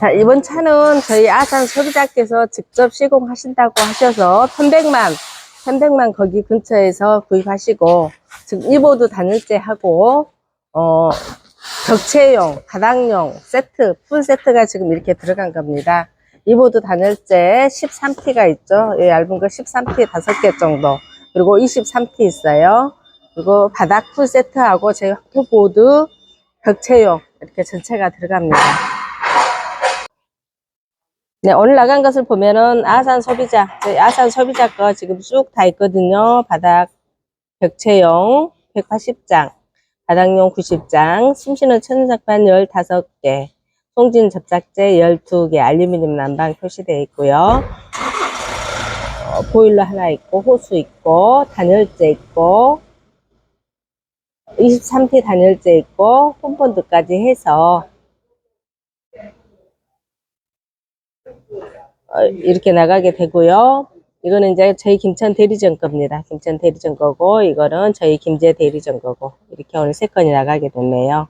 자, 이번 차는 저희 아산 소비자께서 직접 시공하신다고 하셔서 300만, 300만 거기 근처에서 구입하시고, 즉, 이보드 단일제 하고, 어, 격체용, 가닥용 세트, 풀 세트가 지금 이렇게 들어간 겁니다. 이보드 단열재 13T가 있죠. 이 얇은 거 13T 5개 정도. 그리고 23T 있어요. 그리고 바닥 풀 세트하고 제 후보드 격체용 이렇게 전체가 들어갑니다. 네, 오늘 나간 것을 보면은 아산 소비자, 아산 소비자 거 지금 쭉다 있거든요. 바닥 벽체용 180장, 바닥용 90장, 숨쉬는 천장판 15개, 송진 접착제 12개, 알루미늄 난방 표시되어 있고요. 어, 보일러 하나 있고, 호수 있고, 단열재 있고, 23T 단열재 있고, 홈본드까지 해서 어, 이렇게 나가게 되고요. 이거는 이제 저희 김천 대리점 겁니다. 김천 대리점 거고, 이거는 저희 김제 대리점 거고, 이렇게 오늘 세 건이 나가게 됐네요.